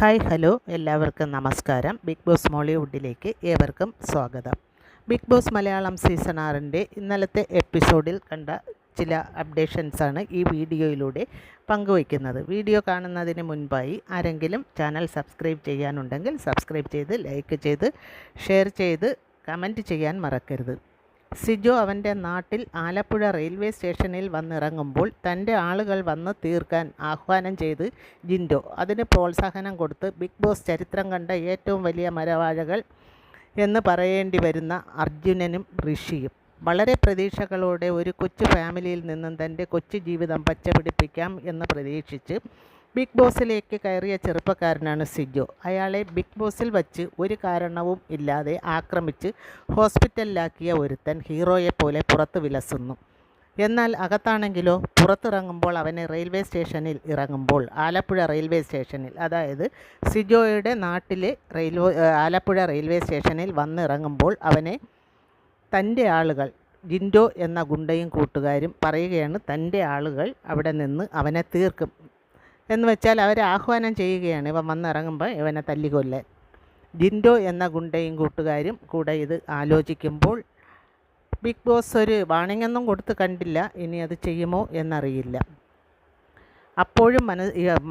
Hi hello. എല്ലാവർക്കും നമസ്കാരം. Big boss മോളിവുഡിലേക്ക് ഏവർക്കും സ്വാഗതം. ബിഗ് ബോസ് മലയാളം സീസൺ ആറിന്റെ ഇന്നലത്തെ എപ്പിസോഡിൽ കണ്ട ചില അപ്ഡേഷൻസാണ് ഈ വീഡിയോയിലൂടെ പങ്കുവയ്ക്കുന്നത്. വീഡിയോ കാണുന്നതിന് മുൻപായി ആരെങ്കിലും ചാനൽ സബ്സ്ക്രൈബ് ചെയ്യാനുണ്ടെങ്കിൽ സബ്സ്ക്രൈബ് ചെയ്ത് ലൈക്ക് ചെയ്ത് ഷെയർ ചെയ്ത് കമന്റ് ചെയ്യാൻ മറക്കരുത്. സിജോ അവന്റെ നാട്ടിൽ ആലപ്പുഴ റെയിൽവേ സ്റ്റേഷനിൽ വന്നിറങ്ങുമ്പോൾ തന്റെ ആളുകൾ വന്ന് തീർക്കാൻ ആഹ്വാനം ചെയ്ത് ജിൻഡോ. അതിന് പ്രോത്സാഹനം കൊടുത്ത് ബിഗ് ബോസ് ചരിത്രം കണ്ട ഏറ്റവും വലിയ മരവാഴകൾ എന്ന് പറയേണ്ടി വരുന്ന അർജുനനും ഋഷിയും. വളരെ പ്രതീക്ഷകളോടെ ഒരു കൊച്ചു ഫാമിലിയിൽ നിന്നും തന്റെ കൊച്ചു ജീവിതം പച്ചപിടിപ്പിക്കാം എന്ന് പ്രതീക്ഷിച്ച് ബിഗ് ബോസിലേക്ക് കയറിയ ചെറുപ്പക്കാരനാണ് സിജു. അയാളെ ബിഗ് ബോസിൽ വച്ച് ഒരു കാരണവും ഇല്ലാതെ ആക്രമിച്ച് ഹോസ്പിറ്റലിലാക്കിയ ഒരുത്തൻ ഹീറോയെപ്പോലെ പുറത്ത് വിലസുന്നു. എന്നാൽ അകത്താണെങ്കിലോ പുറത്തിറങ്ങുമ്പോൾ അവനെ റെയിൽവേ സ്റ്റേഷനിൽ ഇറങ്ങുമ്പോൾ ആലപ്പുഴ റെയിൽവേ സ്റ്റേഷനിൽ അതായത് സിജോയുടെ നാട്ടിലെ റെയിൽവേ ആലപ്പുഴ റെയിൽവേ സ്റ്റേഷനിൽ വന്നിറങ്ങുമ്പോൾ അവനെ തന്റെ ആളുകൾ ജിൻഡോ എന്ന ഗുണ്ടയും കൂട്ടുകാരും പറയുകയാണ് തന്റെ ആളുകൾ അവിടെ നിന്ന് അവനെ തീർക്കും. എന്ന് വെച്ചാൽ അവർ ആഹ്വാനം ചെയ്യുകയാണ്. ഇവൻ വന്നിറങ്ങുമ്പോൾ ഇവനെ തല്ലിക്കൊല്ലേ. ജിൻഡോ എന്ന ഗുണ്ടയും കൂട്ടുകാരും കൂടെ ഇത് ആലോചിക്കുമ്പോൾ ബിഗ് ബോസ് ഒരു വാണിംഗ് ഒന്നും കൊടുത്ത് കണ്ടില്ല. ഇനി അത് ചെയ്യുമോ എന്നറിയില്ല. അപ്പോഴും മന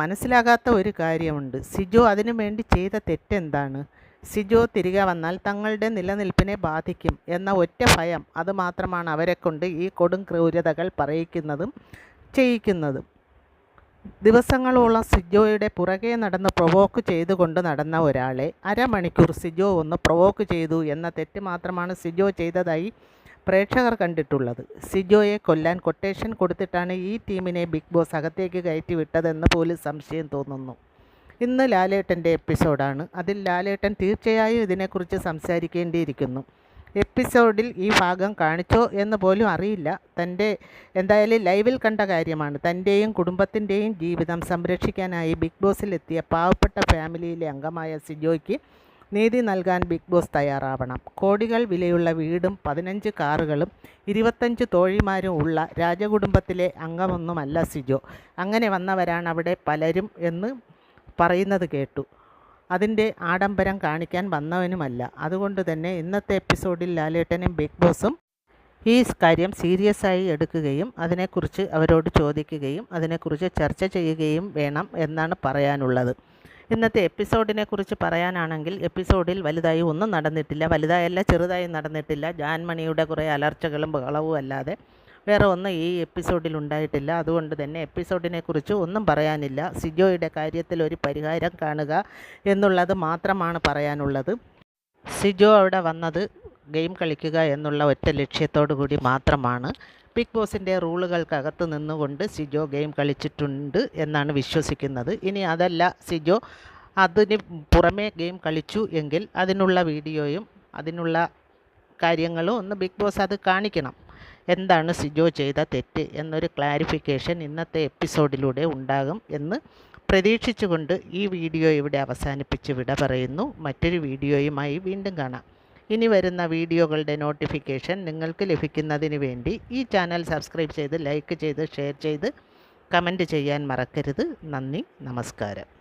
മനസ്സിലാകാത്ത ഒരു കാര്യമുണ്ട്. സിജോ അതിനു വേണ്ടി ചെയ്ത തെറ്റെന്താണ്? സിജോ തിരികെ വന്നാൽ തങ്ങളുടെ നിലനിൽപ്പിനെ ബാധിക്കും എന്ന ഒറ്റ ഭയം അതുമാത്രമാണ് അവരെക്കൊണ്ട് ഈ കൊടും ക്രൂരതകൾ പറയിക്കുന്നതും ചെയ്യിക്കുന്നതും. ദിവസങ്ങളോളം സിജോയുടെ പുറകെ നടന്ന് പ്രൊവോക്ക് ചെയ്തുകൊണ്ട് നടന്ന ഒരാളെ അരമണിക്കൂർ സിജോ ഒന്ന് പ്രൊവോക്ക് ചെയ്തു എന്ന തെറ്റ് മാത്രമാണ് സിജോ ചെയ്തതായി പ്രേക്ഷകർ കണ്ടിട്ടുള്ളത്. സിജോയെ കൊല്ലാൻ കൊട്ടേഷൻ കൊടുത്തിട്ടാണ് ഈ ടീമിനെ ബിഗ് ബോസ് അകത്തേക്ക് കയറ്റി വിട്ടതെന്ന് പോലും സംശയം തോന്നുന്നു. ഇന്ന് ലാലേട്ടന്റെ എപ്പിസോഡാണ് അതിൽ ലാലേട്ടൻ തീർച്ചയായും ഇതിനെക്കുറിച്ച് സംസാരിക്കേണ്ടിയിരിക്കുന്നു. എപ്പിസോഡിൽ ഈ ഭാഗം കാണിച്ചോ എന്ന് പോലും അറിയില്ല. തന്റെ എന്തായാലും ലൈവിൽ കണ്ട കാര്യമാണ്. തന്റെയും കുടുംബത്തിന്റെയും ജീവിതം സംരക്ഷിക്കാനായി ബിഗ് ബോസിലെത്തിയ പാവപ്പെട്ട ഫാമിലിയിലെ അംഗമായ സിജോയ്ക്ക് നീതി നൽകാൻ ബിഗ് ബോസ് തയ്യാറാവണം. കോടികൾ വിലയുള്ള വീടും പതിനഞ്ച് കാറുകളും ഇരുപത്തഞ്ച് തോഴിമാരും ഉള്ള രാജകുടുംബത്തിലെ അംഗമൊന്നുമല്ല സിജോ. അങ്ങനെ വന്നവരാണ് അവിടെ പലരും എന്ന് പറയുന്നത് കേട്ടു. അതിന്റെ ആഡംബരം കാണിക്കാൻ വന്നവനുമല്ല. അതുകൊണ്ട് തന്നെ ഇന്നത്തെ എപ്പിസോഡിൽ ലാലേട്ടനും ബിഗ് ബോസും ഈ കാര്യം സീരിയസ് ആയി എടുക്കുകയും അതിനെക്കുറിച്ച് അവരോട് ചോദിക്കുകയും അതിനെക്കുറിച്ച് ചർച്ച ചെയ്യുകയും വേണം എന്നാണ് പറയാനുള്ളത്. ഇന്നത്തെ എപ്പിസോഡിനെ കുറിച്ച് പറയാനാണെങ്കിൽ എപ്പിസോഡിൽ വലുതായി ഒന്നും നടന്നിട്ടില്ല. വലുതായല്ല ചെറുതായി നടന്നിട്ടില്ല. ജാൻമണിയുടെ കുറേ അലർച്ചകളും ബഹളവും അല്ലാതെ വേറെ ഒന്നും ഈ എപ്പിസോഡിൽ ഉണ്ടായിട്ടില്ല. അതുകൊണ്ട് തന്നെ എപ്പിസോഡിനെ കുറിച്ച് ഒന്നും പറയാനില്ല. സിജോയുടെ കാര്യത്തിൽ ഒരു പരിഹാരം കാണുക എന്നുള്ളത് മാത്രമാണ് പറയാനുള്ളത്. സിജോ അവിടെ വന്നത് ഗെയിം കളിക്കുക എന്നുള്ള ഒറ്റ ലക്ഷ്യത്തോടു കൂടി മാത്രമാണ്. ബിഗ് ബോസിന്റെ റൂളുകൾക്കകത്ത് നിന്നുകൊണ്ട് സിജോ ഗെയിം കളിച്ചിട്ടുണ്ട് എന്നാണ് വിശ്വസിക്കുന്നത്. ഇനി അതല്ല സിജോ അതിന് പുറമേ ഗെയിം കളിച്ചു എങ്കിൽ അതിനുള്ള വീഡിയോയും അതിനുള്ള കാര്യങ്ങളും ഒന്ന് ബിഗ് ബോസ് അത് കാണിക്കണം. എന്താണ് സിജോ ചെയ്ത തെറ്റ് എന്നൊരു ക്ലാരിഫിക്കേഷൻ ഇന്നത്തെ എപ്പിസോഡിലൂടെ ഉണ്ടാകും എന്ന് പ്രതീക്ഷിച്ചുകൊണ്ട് ഈ വീഡിയോ ഇവിടെ അവസാനിപ്പിച്ച് വിട പറയുന്നു. മറ്റൊരു വീഡിയോയുമായി വീണ്ടും കാണാം. ഇനി വരുന്ന വീഡിയോകളുടെ നോട്ടിഫിക്കേഷൻ നിങ്ങൾക്ക് ലഭിക്കുന്നതിന് വേണ്ടി ഈ ചാനൽ സബ്സ്ക്രൈബ് ചെയ്ത് ലൈക്ക് ചെയ്ത് ഷെയർ ചെയ്ത് കമന്റ് ചെയ്യാൻ മറക്കരുത്. നന്ദി നമസ്കാരം.